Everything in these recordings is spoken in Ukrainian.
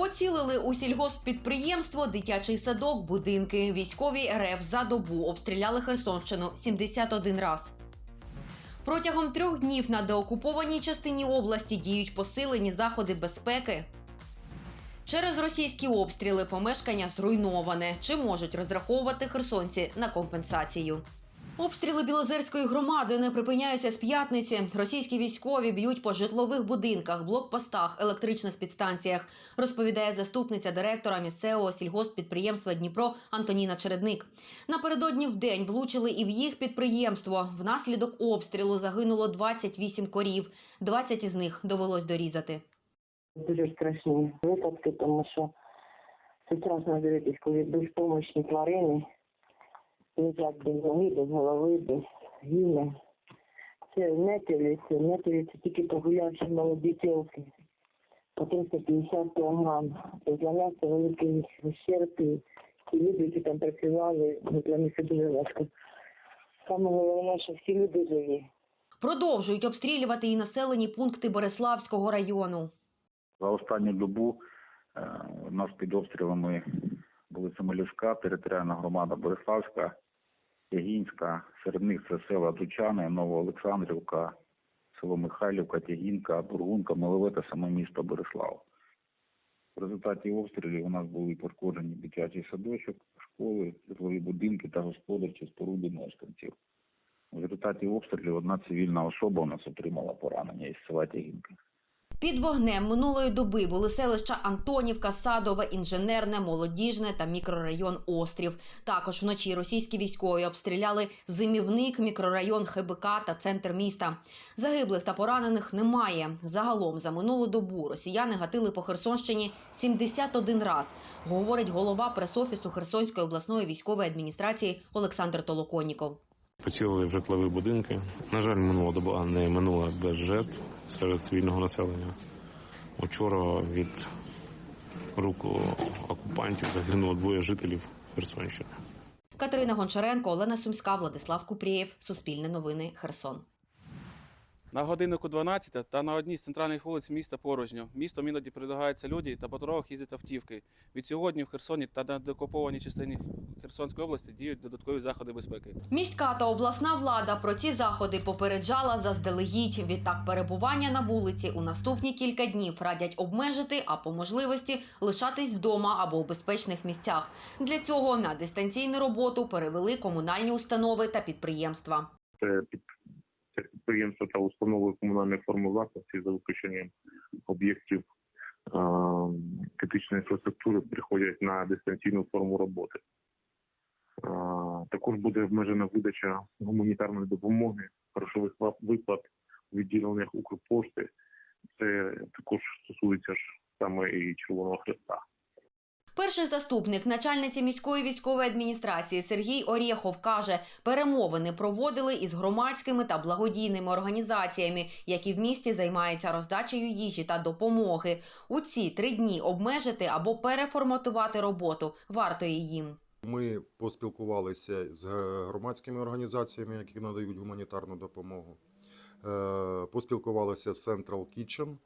Поцілили у сільгосппідприємство, дитячий садок, будинки. Військові РФ за добу обстріляли Херсонщину 71 раз. Протягом трьох днів на деокупованій частині області діють посилені заходи безпеки. Через російські обстріли помешкання зруйноване. Чи можуть розраховувати херсонці на компенсацію? Обстріли Білозерської громади не припиняються з п'ятниці. Російські військові б'ють по житлових будинках, блокпостах, електричних підстанціях, розповідає заступниця директора місцевого сільгосппідприємства Дніпро Антоніна Чередник. Напередодні в день влучили і в їх підприємство. Внаслідок обстрілу загинуло 28 корів. 20 із них довелось дорізати. Дуже страшні випадки, тому що страшно дивитись, коли безпомощні тварини лежать без ноги, без голови, без гілля. Це нетелі, це нетелі, це тільки погулявші молоді тілки по 350 кілограм. Це для нас це великий ущерб, і ті люди, які там працювали, ну, для них це дуже важко. Саме головне, що всі люди живі. Продовжують обстрілювати і населені пункти Береславського району. За останню добу е, у нас під обстрілами були Семелівська, територіальна громада Бориславська, Ягінська. Серед них це села Тучани, Новоолександрівка, село Михайлівка, Тягінка, Бургунка, Милове та саме місто Борислав. В результаті обстрілів у нас були пошкоджені дитячий садочок, школи, житлові будинки та господарчі споруди мешканців. В результаті обстрілів одна цивільна особа у нас отримала поранення із села Тягінка. Під вогнем минулої доби були селища Антонівка, Садове, Інженерне, Молодіжне та мікрорайон Острів. Також вночі російські військові обстріляли зимівник, мікрорайон ХБК та центр міста. Загиблих та поранених немає. Загалом за минулу добу росіяни гатили по Херсонщині 71 раз, говорить голова пресофісу Херсонської обласної військової адміністрації Олександр Толоконніков. Поцілили в житлові будинки. На жаль, минула доба не минула без жертв серед цивільного населення. Учора від рук окупантів загинуло двоє жителів Херсонщини. Катерина Гончаренко, Олена Сумська, Владислав Купрієв. Суспільне новини. Херсон. На годиннику 12 та на одній з центральних вулиць міста порожньо. Містом іноді передвигаються люди та по дорогах їздять автівки. Від сьогодні в Херсоні та на деокупованій частині Херсонської області діють додаткові заходи безпеки. Міська та обласна влада про ці заходи попереджала заздалегідь. Відтак перебування на вулиці у наступні кілька днів радять обмежити, а по можливості лишатись вдома або у безпечних місцях. Для цього на дистанційну роботу перевели комунальні установи та підприємства. Підприємства та установи комунальної форми власності за виключенням об'єктів е, критичної інфраструктури приходять на дистанційну форму роботи. Е, також буде обмежена видача гуманітарної допомоги, грошових виплат у відділеннях Укрпошти. Це також стосується ж саме і Червоного Хреста. Перший заступник начальниці міської військової адміністрації Сергій Орєхов каже, перемовини проводили із громадськими та благодійними організаціями, які в місті займаються роздачею їжі та допомоги. У ці три дні обмежити або переформатувати роботу варто їм. Ми поспілкувалися з громадськими організаціями, які надають гуманітарну допомогу. Е, Поспілкувалися з Central Kitchen.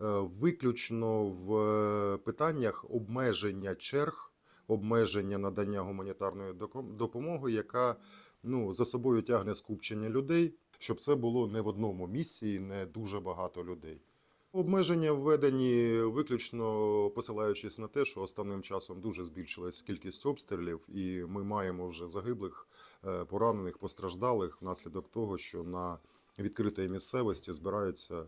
Е, Виключно в е, питаннях обмеження черг, обмеження надання гуманітарної допомоги, яка ну, за собою тягне скупчення людей, щоб це було не в одному місці і не дуже багато людей. Обмеження введені виключно посилаючись на те, що останнім часом дуже збільшилась кількість обстрілів, і ми маємо вже загиблих, е, поранених, постраждалих внаслідок того, що на відкритій місцевості збирається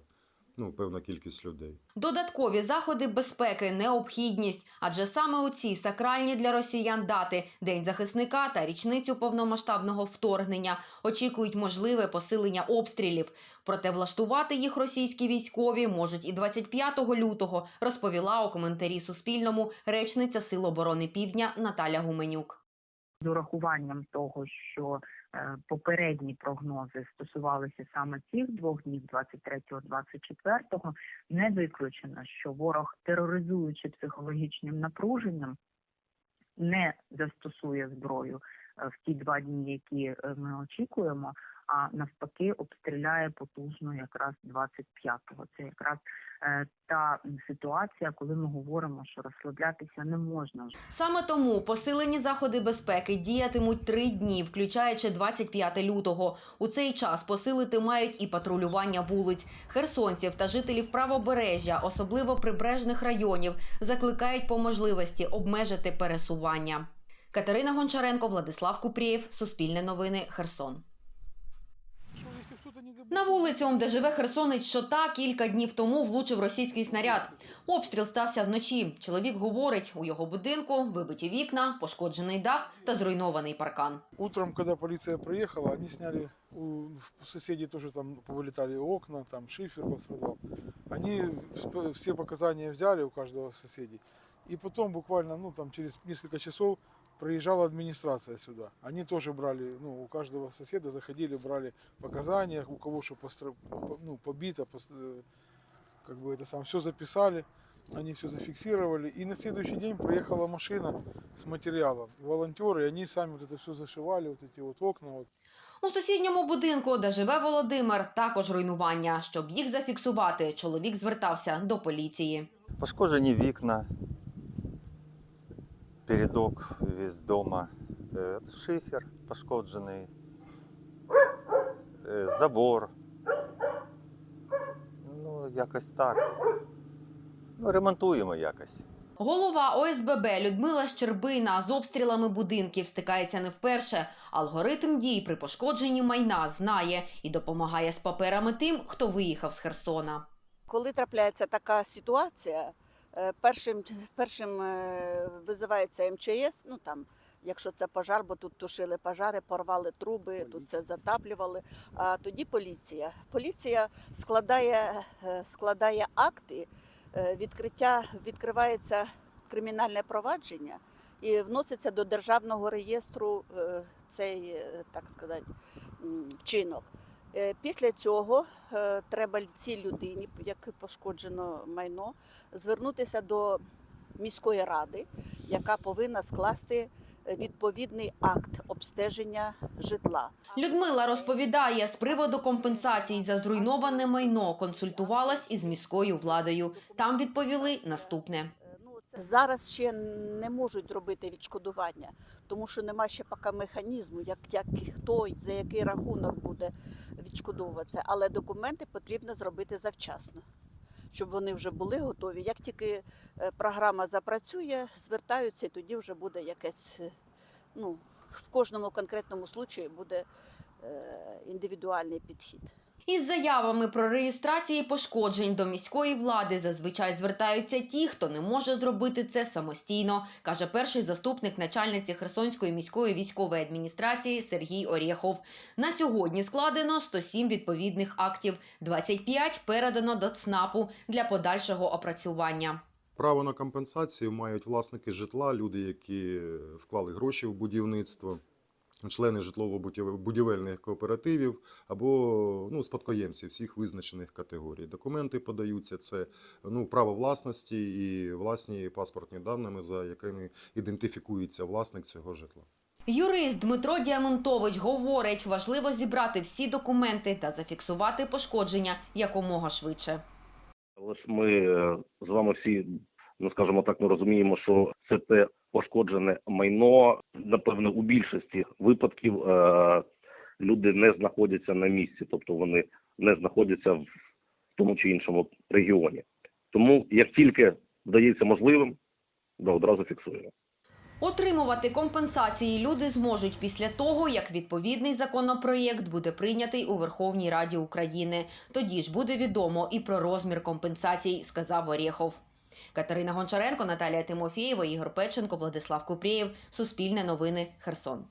ну, певна кількість людей. Додаткові заходи безпеки необхідність, адже саме у ці сакральні для росіян дати День захисника та річницю повномасштабного вторгнення очікують можливе посилення обстрілів. Проте влаштувати їх російські військові можуть і 25 лютого, розповіла у коментарі Суспільному речниця Сил оборони Півдня Наталя Гуменюк. З урахуванням того, що е, попередні прогнози стосувалися саме цих двох днів, 23-24, не виключено, що ворог, тероризуючи психологічним напруженням, не застосує зброю е, в ті два дні, які е, ми очікуємо. А навпаки, обстріляє потужно якраз 25-го. Це якраз е, та ситуація, коли ми говоримо, що розслаблятися не можна Саме тому посилені заходи безпеки діятимуть три дні, включаючи 25 лютого. У цей час посилити мають і патрулювання вулиць. Херсонців та жителів правобережжя, особливо прибережних районів, закликають по можливості обмежити пересування. Катерина Гончаренко, Владислав Купрієв, Суспільне новини, Херсон. На вулицю, де живе херсонець Шота, кілька днів тому влучив російський снаряд. Обстріл стався вночі. Чоловік говорить, у його будинку вибиті вікна, пошкоджений дах та зруйнований паркан. Утром, когда полиция приехала, они сняли, у соседей тоже там повылетали окна, там шифер пострадал. Они всп- все показания взяли у каждого соседей. И потом буквально, ну там через несколько часов приезжала администрация сюда. Они тоже брали, ну у каждого соседа заходили, брали показания, у кого что постра- по- ну, побито, пос- э, как бы это сам все записали. Они все зафиксировали. И на следующий день приехала машина с материалом. Волонтеры, и они сами вот это все зашивали, вот эти вот окна. Вот. У сусідньому будинку, де живе Володимир, також руйнування. Щоб їх зафіксувати, чоловік звертався до поліції. Пошкоджені вікна, передок весь дома, е, шифер пошкоджений, е, забор. Ну, якось так. Ну, ремонтуємо якось. Голова ОСББ Людмила Щербина з обстрілами будинків стикається не вперше. Алгоритм дій при пошкодженні майна знає і допомагає з паперами тим, хто виїхав з Херсона. Коли трапляється така ситуація, першим, першим е, визивається МЧС, ну там, якщо це пожар, бо тут тушили пожари, порвали труби, тут все затаплювали. А тоді поліція. Поліція складає, е, складає акти, е, відкриття, відкривається кримінальне провадження і вноситься до державного реєстру е, цей, е, так сказати, вчинок. Е, Після цього е, треба цій людині, як пошкоджено майно, звернутися до міської ради, яка повинна скласти е, відповідний акт обстеження житла. Людмила розповідає, з приводу компенсацій за зруйноване майно консультувалась із міською владою. Там відповіли наступне. Зараз ще не можуть зробити відшкодування, тому що нема ще поки механізму, як, як хто за який рахунок буде відшкодовуватися. Але документи потрібно зробити завчасно, щоб вони вже були готові. Як тільки е, програма запрацює, звертаються, і тоді вже буде якесь, е, ну, в кожному конкретному случаї буде е, індивідуальний підхід. Із заявами про реєстрації пошкоджень до міської влади зазвичай звертаються ті, хто не може зробити це самостійно, каже перший заступник начальниці Херсонської міської військової адміністрації Сергій Орєхов. На сьогодні складено 107 відповідних актів, 25 передано до ЦНАПу для подальшого опрацювання. Право на компенсацію мають власники житла, люди, які вклали гроші в будівництво, члени житлово-будівельних кооперативів або ну, спадкоємці всіх визначених категорій. Документи подаються це ну, право власності і власні паспортні даними, за якими ідентифікується власник цього житла. Юрист Дмитро Діамонтович говорить, важливо зібрати всі документи та зафіксувати пошкодження якомога швидше. Але ж ми е, з вами всі, ну скажімо так, ми розуміємо, що це те пошкоджене майно. Напевно, у більшості випадків е, люди не знаходяться на місці, тобто вони не знаходяться в тому чи іншому регіоні. Тому як тільки вдається можливим, да одразу фіксуємо. Отримувати компенсації люди зможуть після того, як відповідний законопроєкт буде прийнятий у Верховній Раді України. Тоді ж буде відомо і про розмір компенсацій, сказав Орєхов. Катерина Гончаренко, Наталія Тимофєєва, Ігор Печенко, Владислав Купрієв. Суспільне новини. Херсон.